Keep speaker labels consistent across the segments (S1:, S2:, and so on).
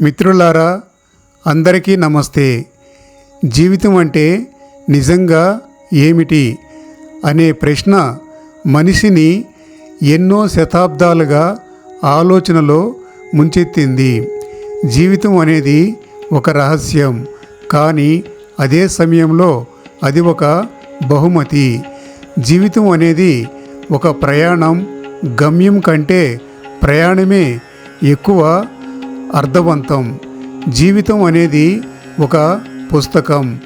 S1: మిత్రులారా అందరికీ నమస్తే. జీవితం అంటే నిజంగా ఏమిటి అనే ప్రశ్న మనిషిని ఎన్నో శతాబ్దాలుగా ఆలోచనలో ముంచెత్తింది. జీవితం అనేది ఒక రహస్యం కానీ అదే సమయంలో అది ఒక బహుమతి. జీవితం అనేది ఒక ప్రయాణం గమ్యం కంటే ప్రయాణమే ఎక్కువ అర్థవంతం. జీవితం అనేది ఒక పుస్తకం.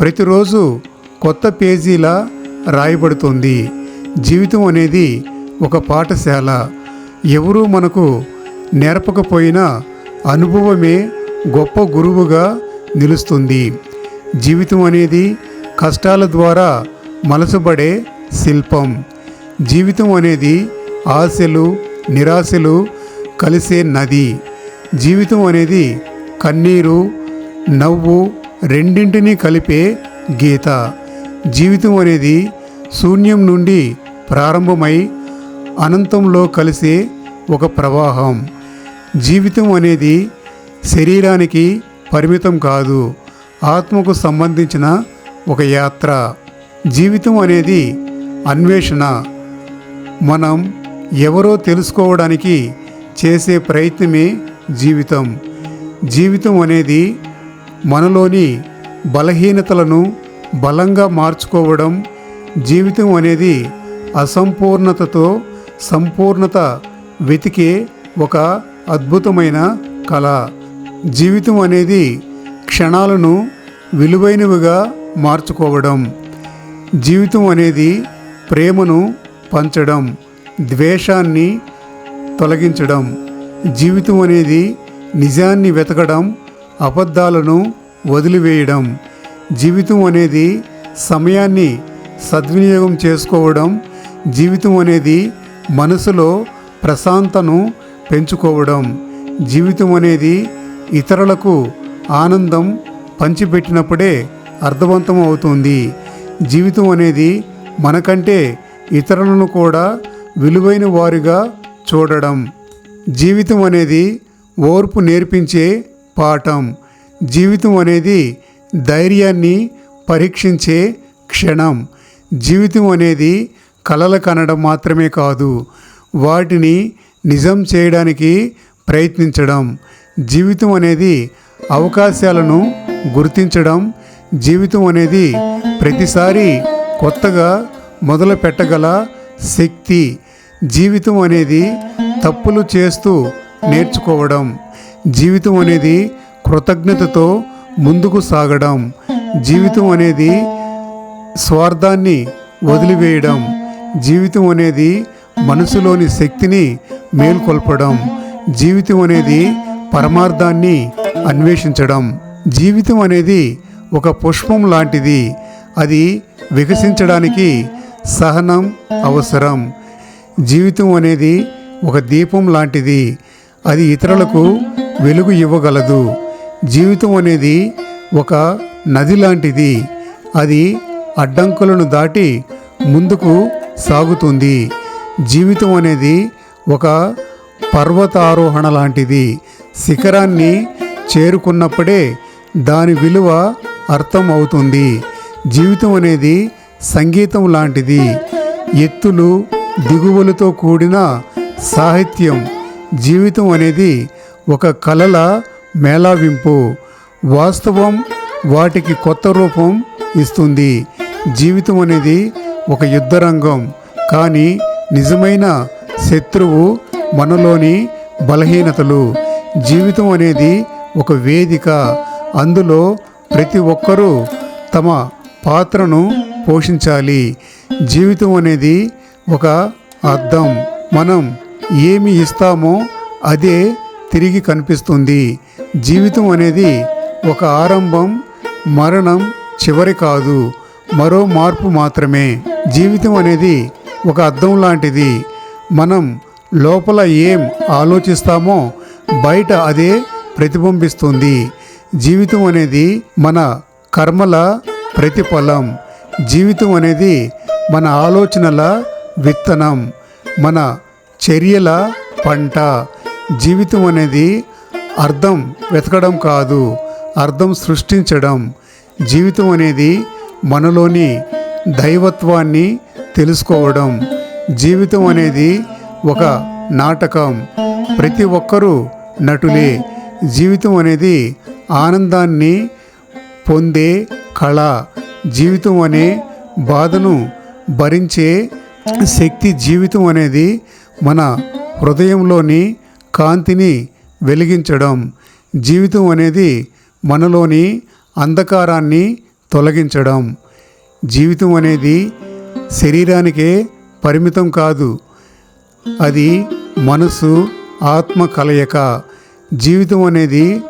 S1: ప్రతిరోజు కొత్త పేజీలా రాయబడుతుంది. జీవితం అనేది ఒక పాఠశాల. ఎవరూ మనకు నేర్పకపోయినా అనుభవమే గొప్ప గురువుగా నిలుస్తుంది. జీవితం అనేది కష్టాల ద్వారా మలసబడే శిల్పం. జీవితం అనేది ఆశలు నిరాశలు కలిసే నది. జీవితం అనేది కన్నీరు నవ్వు రెండింటినీ కలిపే గీత. జీవితం అనేది శూన్యం నుండి ప్రారంభమై అనంతంలో కలిసే ఒక ప్రవాహం. జీవితం అనేది శరీరానికి పరిమితం కాదు ఆత్మకు సంబంధించిన ఒక యాత్ర. జీవితం అనేది అన్వేషణ. మనం ఎవరో తెలుసుకోవడానికి చేసే ప్రయత్నమే జీవితం. జీవితం అనేది మనలోని బలహీనతలను బలంగా మార్చుకోవడం. జీవితం అనేది అసంపూర్ణతతో సంపూర్ణత వెతికే ఒక అద్భుతమైన కళ. జీవితం అనేది క్షణాలను విలువైనవిగా మార్చుకోవడం. జీవితం అనేది ప్రేమను పంచడం ద్వేషాన్ని తొలగించడం. జీవితం అనేది నిజాన్ని వెతకడం అబద్ధాలను వదిలివేయడం. జీవితం అనేది సమయాన్ని సద్వినియోగం చేసుకోవడం. జీవితం అనేది మనసులో ప్రశాంతను పెంచుకోవడం. జీవితం అనేది ఇతరులకు ఆనందం పంచిపెట్టినప్పుడే అర్థవంతం అవుతుంది. జీవితం అనేది మనకంటే ఇతరులను కూడా విలువైన వారిగా చూడడం. జీవితం అనేది ఓర్పు నేర్పించే పాఠం. జీవితం అనేది ధైర్యాన్ని పరీక్షించే క్షణం. జీవితం అనేది కలల కనడం మాత్రమే కాదు వాటిని నిజం చేయడానికి ప్రయత్నించడం. జీవితం అనేది అవకాశాలను గుర్తించడం. జీవితం అనేది ప్రతిసారి కొత్తగా మొదలు పెట్టగల శక్తి. జీవితం అనేది తప్పులు చేస్తూ నేర్చుకోవడం జీవితం అనేది కృతజ్ఞతతో ముందుకు సాగడం జీవితం అనేది స్వార్థాన్ని వదిలివేయడం జీవితం అనేది మనసులోని శక్తిని మేల్కొల్పడం జీవితం అనేది పరమార్థాన్ని అన్వేషించడం. జీవితం అనేది ఒక పుష్పం లాంటిది. అది వికసించడానికి సహనం అవసరం. జీవితం అనేది ఒక దీపం లాంటిది. అది ఇతరులకు వెలుగు ఇవ్వగలదు. జీవితం అనేది ఒక నది లాంటిది. అది అడ్డంకులను దాటి ముందుకు సాగుతుంది. జీవితం అనేది ఒక పర్వతారోహణ లాంటిది. శిఖరాన్ని చేరుకున్నప్పుడే దాని విలువ అర్థం అవుతుంది. జీవితం అనేది సంగీతం లాంటిది. ఎత్తులు దిగువలతో కూడిన సాహిత్యం జీవితం అనేది ఒక కళల మేళావింపు. వాస్తవం వాటికి కొత్త రూపం ఇస్తుంది. జీవితం అనేది ఒక యుద్ధరంగం. కానీ నిజమైన శత్రువు మనలోని బలహీనతలు. జీవితం అనేది ఒక వేదిక. అందులో ప్రతి ఒక్కరూ తమ పాత్రను పోషించాలి. జీవితం అనేది ఒక అర్థం మనం ఏమి ఇస్తామో అదే తిరిగి కనిపిస్తుంది. జీవితం అనేది ఒక ఆరంభం మరణం చివరి కాదు మరో మార్పు మాత్రమే. జీవితం అనేది ఒక అద్దం లాంటిది. మనం లోపల ఏం ఆలోచిస్తామో బయట అదే ప్రతిబింబిస్తుంది. జీవితం అనేది మన కర్మల ప్రతిఫలం. జీవితం అనేది మన ఆలోచనల విత్తనం. మన చర్యల పంట. జీవితం అనేది అర్థం వెతకడం కాదు అర్థం సృష్టించడం. జీవితం అనేది మనలోని దైవత్వాన్ని తెలుసుకోవడం. జీవితం అనేది ఒక నాటకం. ప్రతి ఒక్కరూ నటులే. జీవితం అనేది ఆనందాన్ని పొందే కళ. జీవితం అనే బాధను భరించే శక్తి జీవితం అనేది మన హృదయంలోని కాంతిని వెలిగించడం జీవితం అనేది మనలోని అంధకారాన్ని తొలగించడం. జీవితం అనేది శరీరానికే పరిమితం కాదు అది మనసు ఆత్మ కలయిక. జీవితం అనేది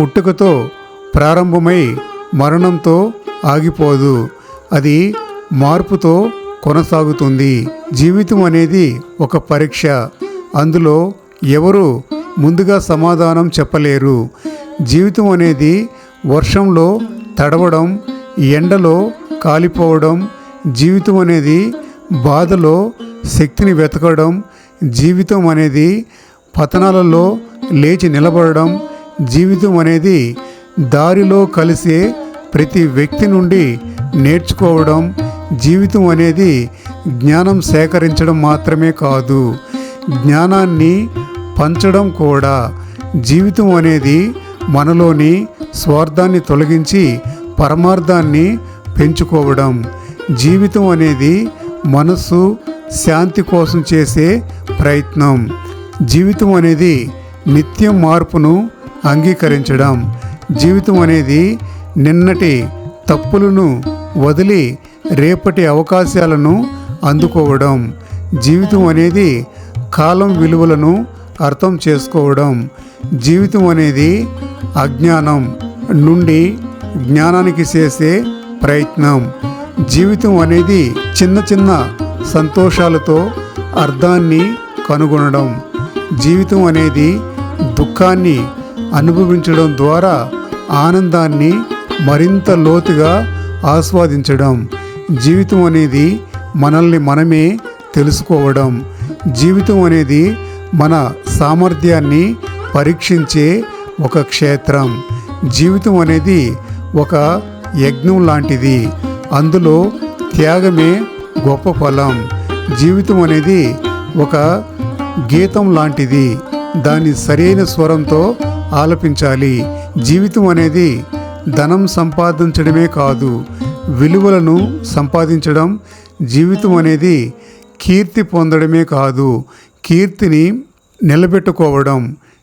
S1: పుట్టుకతో ప్రారంభమై మరణంతో ఆగిపోదు అది మార్పుతో కొనసాగుతుంది. జీవితం అనేది ఒక పరీక్ష. అందులో ఎవరు ముందుగా సమాధానం చెప్పలేరు. జీవితం అనేది వర్షంలో తడవడం ఎండలో కాలిపోవడం జీవితం అనేది బాధలో శక్తిని వెతకడం జీవితం అనేది పతనాలలో లేచి నిలబడడం జీవితం అనేది దారిలో కలిసే ప్రతి వ్యక్తి నుండి నేర్చుకోవడం జీవితం అనేది జ్ఞానం సేకరించడం మాత్రమే కాదు జ్ఞానాన్ని పంచడం కూడా. జీవితం అనేది మనలోని స్వార్థాన్ని తొలగించి పరమార్థాన్ని పెంచుకోవడం. జీవితం అనేది మనస్సు శాంతి కోసం చేసే ప్రయత్నం. జీవితం అనేది నిత్యం మార్పును అంగీకరించడం. జీవితం అనేది నిన్నటి తప్పులను వదిలి రేపటి అవకాశాలను అందుకోవడం జీవితం అనేది కాలం విలువలను అర్థం చేసుకోవడం జీవితం అనేది అజ్ఞానం నుండి జ్ఞానానికి చేసే ప్రయత్నం. జీవితం అనేది చిన్న చిన్న సంతోషాలతో అర్థాన్ని కనుగొనడం. జీవితం అనేది దుఃఖాన్ని అనుభవించడం ద్వారా ఆనందాన్ని మరింత లోతుగా ఆస్వాదించడం. జీవితం అనేది మనల్ని మనమే తెలుసుకోవడం. జీవితం అనేది మన సామర్థ్యాన్ని పరీక్షించే ఒక క్షేత్రం. జీవితం అనేది ఒక యజ్ఞం లాంటిది. అందులో త్యాగమే గొప్ప ఫలం. జీవితం అనేది ఒక గీతం లాంటిది. దాన్ని సరైన స్వరంతో ఆలపించాలి. జీవితం అనేది ధనం సంపాదించడమే కాదు. విలువలను సంపాదించడం జీవితం అనేది కీర్తి పొందడమే కాదు కీర్తిని నిలబెట్టుకోవడం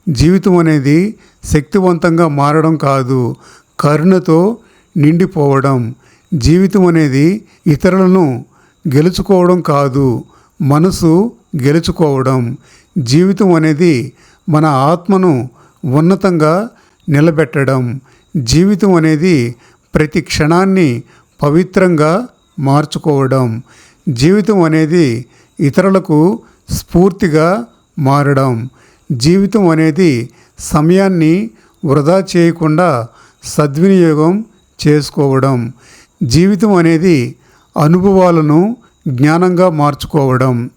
S1: జీవితం అనేది శక్తివంతంగా మారడం కాదు కరుణతో నిండిపోవడం జీవితం అనేది ఇతరులను గెలుచుకోవడం కాదు మనసు గెలుచుకోవడం జీవితం అనేది మన ఆత్మను ఉన్నతంగా నిలబెట్టడం జీవితం అనేది ప్రతి క్షణాన్ని పవిత్రంగా మార్చుకోవడం. జీవితం అనేది ఇతరులకు స్ఫూర్తిగా మారడం. జీవితం అనేది సమయాన్ని వృధా చేయకుండా సద్వినియోగం చేసుకోవడం. జీవితం అనేది అనుభవాలను జ్ఞానంగా మార్చుకోవడం.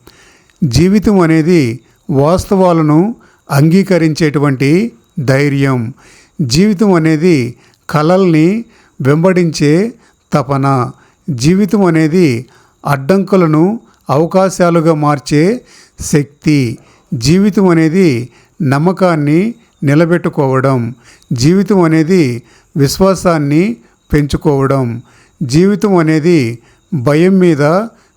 S1: జీవితం అనేది వాస్తవాలను అంగీకరించేటువంటి ధైర్యం. జీవితం అనేది కళల్ని వెంబడించే తపన. జీవితం అనేది అడ్డంకులను అవకాశాలుగా మార్చే శక్తి. జీవితం అనేది నమ్మకాన్ని నిలబెట్టుకోవడం. జీవితం అనేది విశ్వాసాన్ని పెంచుకోవడం. జీవితం అనేది భయం మీద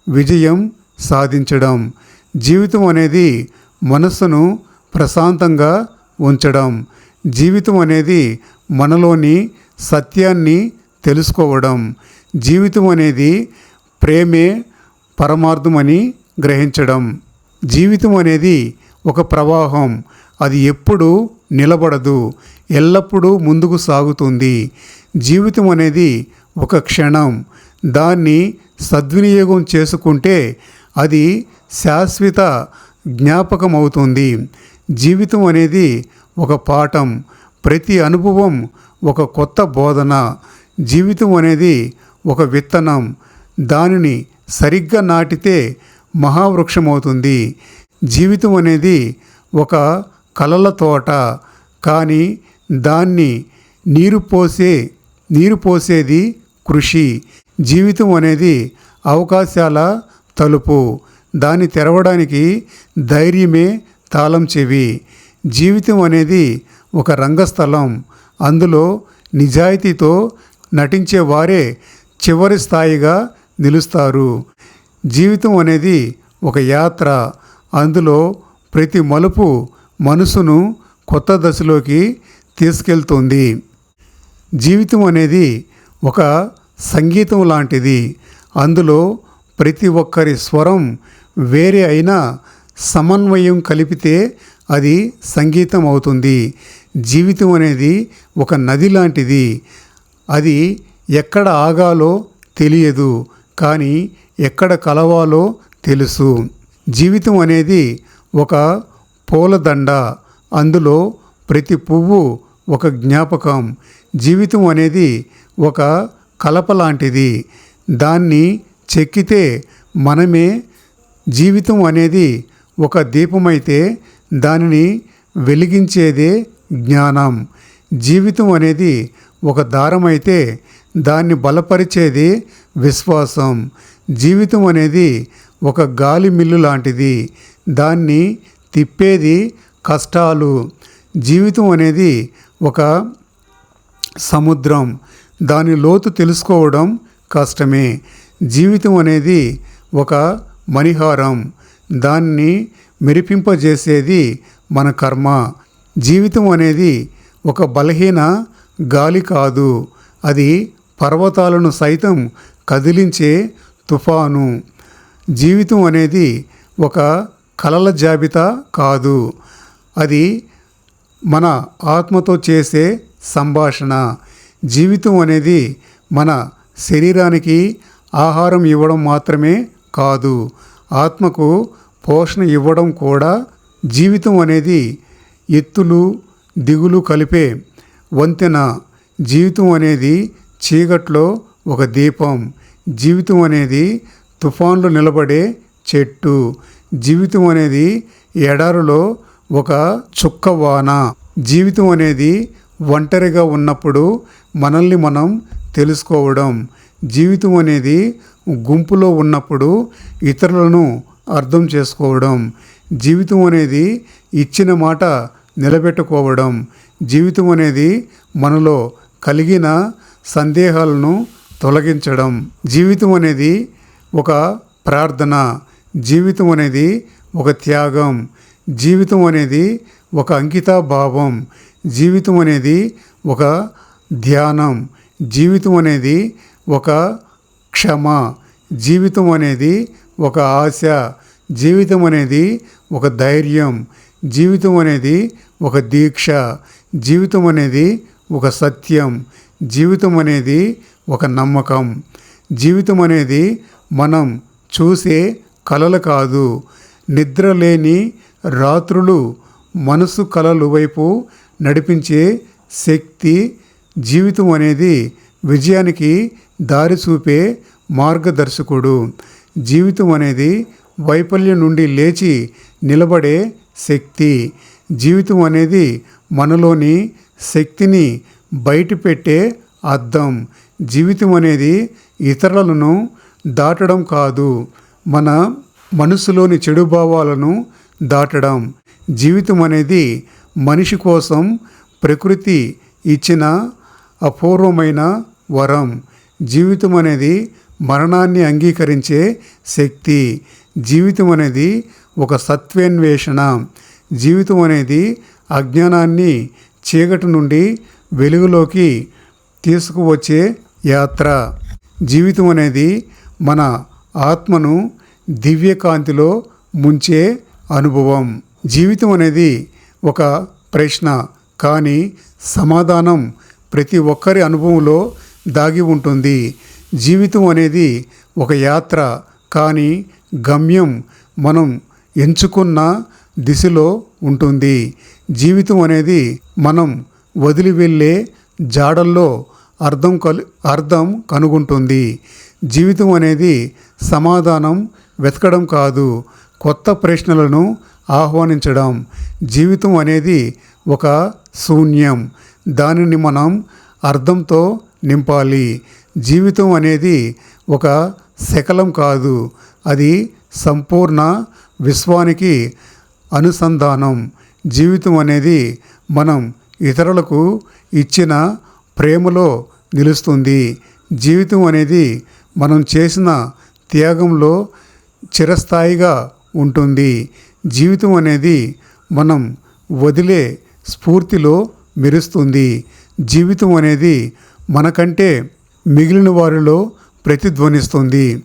S1: విజయం సాధించడం. జీవితం అనేది మనస్సును ప్రశాంతంగా ఉంచడం. జీవితం అనేది మనలోని సత్యాన్ని తెలుసుకోవడం జీవితం అనేది ప్రేమే పరమార్థమని గ్రహించడం. జీవితం అనేది ఒక ప్రవాహం. అది ఎప్పుడూ నిలబడదు. ఎల్లప్పుడూ ముందుకు సాగుతుంది. జీవితం అనేది ఒక క్షణం. దాన్ని సద్వినియోగం చేసుకుంటే అది శాశ్వత జ్ఞాపకం అవుతుంది జీవితం అనేది ఒక పాఠం. ప్రతి అనుభవం ఒక కొత్త బోధన. జీవితం అనేది ఒక విత్తనం. దానిని సరిగ్గా నాటితే మహావృక్షమవుతుంది. జీవితం అనేది ఒక కలల తోట. కానీ దాన్ని నీరు పోసే నీరు పోసేది కృషి. జీవితం అనేది అవకాశాల తలుపు. దాన్ని తెరవడానికి ధైర్యమే తాళం చెవి. జీవితం అనేది ఒక రంగస్థలం. అందులో నిజాయితీతో నటించే వారే చివరి స్థాయిగా నిలుస్తారు. జీవితం అనేది ఒక యాత్ర. అందులో ప్రతి మలుపు మనసును కొత్త దశలోకి తీసుకెళ్తుంది. జీవితం అనేది ఒక సంగీతం లాంటిది. అందులో ప్రతి ఒక్కరి స్వరం వేరే అయినా సమన్వయం కలిపితే అది సంగీతం అవుతుంది. జీవితం అనేది ఒక నది లాంటిది. అది ఎక్కడ ఆగాలో తెలియదు కానీ ఎక్కడ కలవాలో తెలుసు. జీవితం అనేది ఒక పూలదండ. అందులో ప్రతి పువ్వు ఒక జ్ఞాపకం. జీవితం అనేది ఒక కలప లాంటిది. దాన్ని చెక్కితే మనమే జీవితం అనేది ఒక దీపమైతే దానిని వెలిగించేదే జ్ఞానం. జీవితం అనేది ఒక దారమైతే దాన్ని బలపరిచేది విశ్వాసం. జీవితం అనేది ఒక గాలి మిల్లు లాంటిది. దాన్ని తిప్పేది కష్టాలు. జీవితం అనేది ఒక సముద్రం. దాని లోతు తెలుసుకోవడం కష్టమే. జీవితం అనేది ఒక మణిహారం. దాన్ని మెరిపింపజేసేది మన కర్మ. జీవితం అనేది ఒక బలహీన గాలి కాదు అది పర్వతాలను సైతం కదిలించే తుఫాను. జీవితం అనేది ఒక కలల జాబితా కాదు అది మన ఆత్మతో చేసే సంభాషణ. జీవితం అనేది మన శరీరానికి ఆహారం ఇవ్వడం మాత్రమే కాదు ఆత్మకు పోషణ ఇవ్వడం కూడా. జీవితం అనేది ఎత్తులు దిగులు కలిపే వంతెన. జీవితం అనేది చీకట్లో ఒక దీపం. జీవితం అనేది తుఫాన్లు నిలబడే చెట్టు. జీవితం అనేది ఎడారులో ఒక చుక్క వాన. జీవితం అనేది ఒంటరిగా ఉన్నప్పుడు మనల్ని మనం తెలుసుకోవడం. జీవితం అనేది గుంపులో ఉన్నప్పుడు ఇతరులను అర్థం చేసుకోవడం. జీవితం అనేది ఇచ్చిన మాట నిలబెట్టుకోవడం. జీవితం అనేది మనలో కలిగిన సందేహాలను తొలగించడం. జీవితం అనేది ఒక ప్రార్థన. జీవితం అనేది ఒక త్యాగం. జీవితం అనేది ఒక అంకితాభావం. జీవితం అనేది ఒక ధ్యానం. జీవితం అనేది ఒక క్షమ. జీవితం అనేది ఒక ఆశ. జీవితం అనేది ఒక ధైర్యం. జీవితం అనేది ఒక దీక్ష జీవితం అనేది ఒక సత్యం జీవితం అనేది ఒక నమ్మకం. జీవితం అనేది మనం చూసే కలలు కాదు. నిద్ర లేని రాత్రులు మనసు కలలు వైపు నడిపించే శక్తి జీవితం అనేది విజయానికి దారి చూపే మార్గదర్శకుడు. జీవితం అనేది వైఫల్యం నుండి లేచి నిలబడే శక్తి. జీవితం అనేది మనలోని శక్తిని బయటపెట్టే అర్థం జీవితం అనేది ఇతరులను దాటడం కాదు మన మనసులోని చెడు భావాలను దాటడం. జీవితం అనేది మనిషి కోసం ప్రకృతి ఇచ్చిన అపూర్వమైన వరం. జీవితం అనేది మరణాన్ని అంగీకరించే శక్తి. జీవితం అనేది ఒక సత్వేన్వేషణ. జీవితం అనేది అజ్ఞానాన్ని చీకటి నుండి వెలుగులోకి తీసుకువచ్చే యాత్ర. జీవితం అనేది మన ఆత్మను దివ్యకాంతిలో ముంచే అనుభవం. జీవితం అనేది ఒక ప్రశ్న కానీ సమాధానం ప్రతి ఒక్కరి అనుభవంలో దాగి ఉంటుంది. జీవితం అనేది ఒక యాత్ర కానీ గమ్యం మనం ఎంచుకున్న దిశలో ఉంటుంది. జీవితం అనేది మనం వదిలి వెళ్ళే జాడల్లో అర్థం కలు అర్థం కనుగొంటుంది. జీవితం అనేది సమాధానం వెతకడం కాదు కొత్త ప్రశ్నలను ఆహ్వానించడం. జీవితం అనేది ఒక శూన్యం. దానిని మనం అర్థంతో నింపాలి. జీవితం అనేది ఒక శకలం కాదు అది సంపూర్ణ విశ్వానికి అనుసంధానం. జీవితం అనేది మనం ఇతరులకు ఇచ్చిన ప్రేమలో నిలుస్తుంది. జీవితం అనేది మనం చేసిన త్యాగంలో చిరస్థాయిగా ఉంటుంది. జీవితం అనేది మనం వదిలే స్ఫూర్తిలో మెరుస్తుంది. జీవితం అనేది మనకంటే మిగిలిన వారిలో ప్రతిధ్వనిస్తుంది.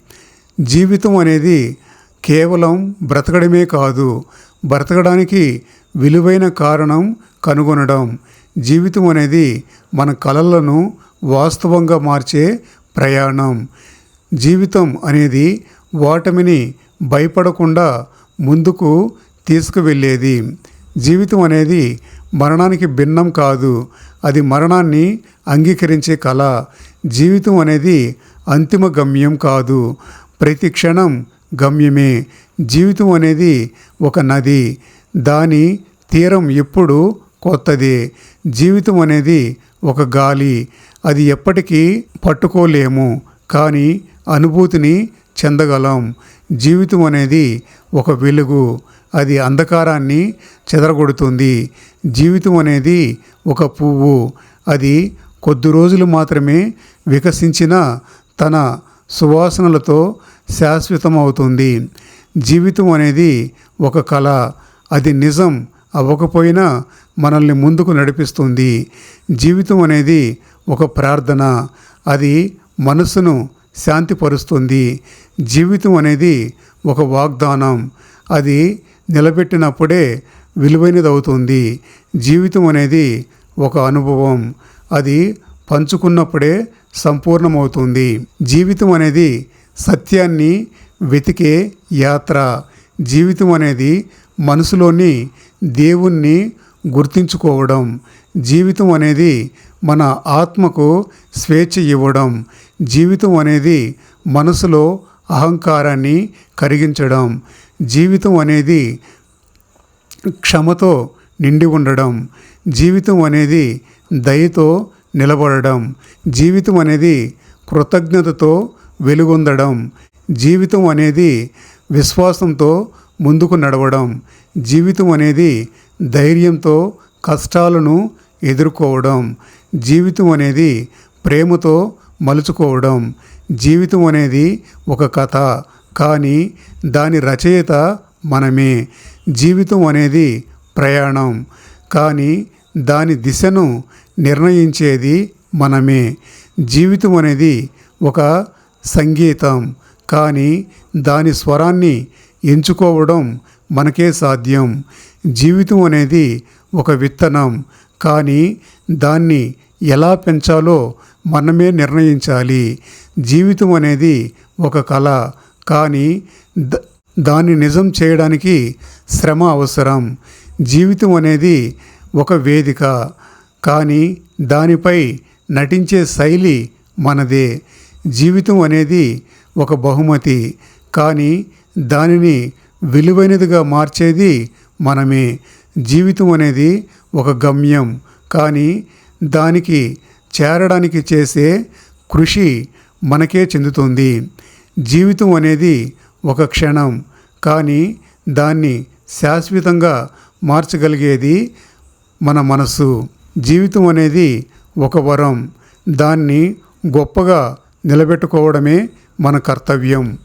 S1: జీవితం అనేది కేవలం బ్రతకడమే కాదు బ్రతకడానికి విలువైన కారణం కనుగొనడం. జీవితం అనేది మన కలలను వాస్తవంగా మార్చే ప్రయాణం. జీవితం అనేది ఓటమిని భయపడకుండా ముందుకు తీసుకువెళ్ళేది. జీవితం అనేది మరణానికి భిన్నం కాదు అది మరణాన్ని అంగీకరించే కళ. జీవితం అనేది అంతిమ గమ్యం కాదు. ప్రతి క్షణం గమ్యమే. జీవితం అనేది ఒక నది. దాని తీరం ఎప్పుడు కొత్తదే. జీవితం అనేది ఒక గాలి. అది ఎప్పటికీ పట్టుకోలేము. కానీ అనుభూతిని చెందగలం. జీవితం అనేది ఒక వెలుగు. అది అంధకారాన్ని చెదరగొడుతుంది. జీవితం అనేది ఒక పువ్వు. అది కొద్ది రోజులు మాత్రమే వికసించిన తన సువాసనలతో శాశ్వతమవుతుంది. జీవితం అనేది ఒక కళ. అది నిజం అవ్వకపోయినా మనల్ని ముందుకు నడిపిస్తుంది. జీవితం అనేది ఒక ప్రార్థన. అది మనసును శాంతిపరుస్తుంది. జీవితం అనేది ఒక వాగ్దానం. అది నిలబెట్టినప్పుడే విలువైనది అవుతుంది జీవితం అనేది ఒక అనుభవం. అది పంచుకున్నప్పుడే సంపూర్ణమవుతుంది. జీవితం అనేది సత్యాన్ని వెతికే యాత్ర. జీవితం అనేది మనసులోని దేవుణ్ణి గుర్తించుకోవడం. జీవితం అనేది మన ఆత్మకు స్వేచ్ఛ ఇవ్వడం. జీవితం అనేది మనసులో అహంకారాన్ని కరిగించడం. జీవితం అనేది క్షమతో నిండి ఉండడం. జీవితం అనేది దయతో నిలబడడం. జీవితం అనేది కృతజ్ఞతతో వెలుగొందడం. జీవితం అనేది విశ్వాసంతో ముందుకు నడవడం. జీవితం అనేది ధైర్యంతో కష్టాలను ఎదుర్కోవడం. జీవితం అనేది ప్రేమతో మలుచుకోవడం. జీవితం అనేది ఒక కథ కానీ దాని రచయిత మనమే. జీవితం అనేది ప్రయాణం కానీ దాని దిశను నిర్ణయించేది మనమే. జీవితం అనేది ఒక సంగీతం. కానీ దాని స్వరాన్ని ఎంచుకోవడం మనకే సాధ్యం. జీవితం అనేది ఒక విత్తనం. కానీ దాన్ని ఎలా పెంచాలో మనమే నిర్ణయించాలి. జీవితం అనేది ఒక కళ. కానీ ద దాన్ని నిజం చేయడానికి శ్రమ అవసరం. జీవితం అనేది ఒక వేదిక. కానీ దానిపై నటించే శైలి మనదే. జీవితం అనేది ఒక బహుమతి కానీ దానిని విలువైనదిగా మార్చేది మనమే. జీవితం అనేది ఒక గమ్యం కానీ దానికి చేరడానికి చేసే కృషి మనకే చెందుతుంది. జీవితం అనేది ఒక క్షణం కానీ దాన్ని శాశ్వతంగా మార్చగలిగేది మన మనసు జీవితం అనేది ఒక వరం దాన్ని గొప్పగా నిలబెట్టుకోవడమే మన కర్తవ్యం.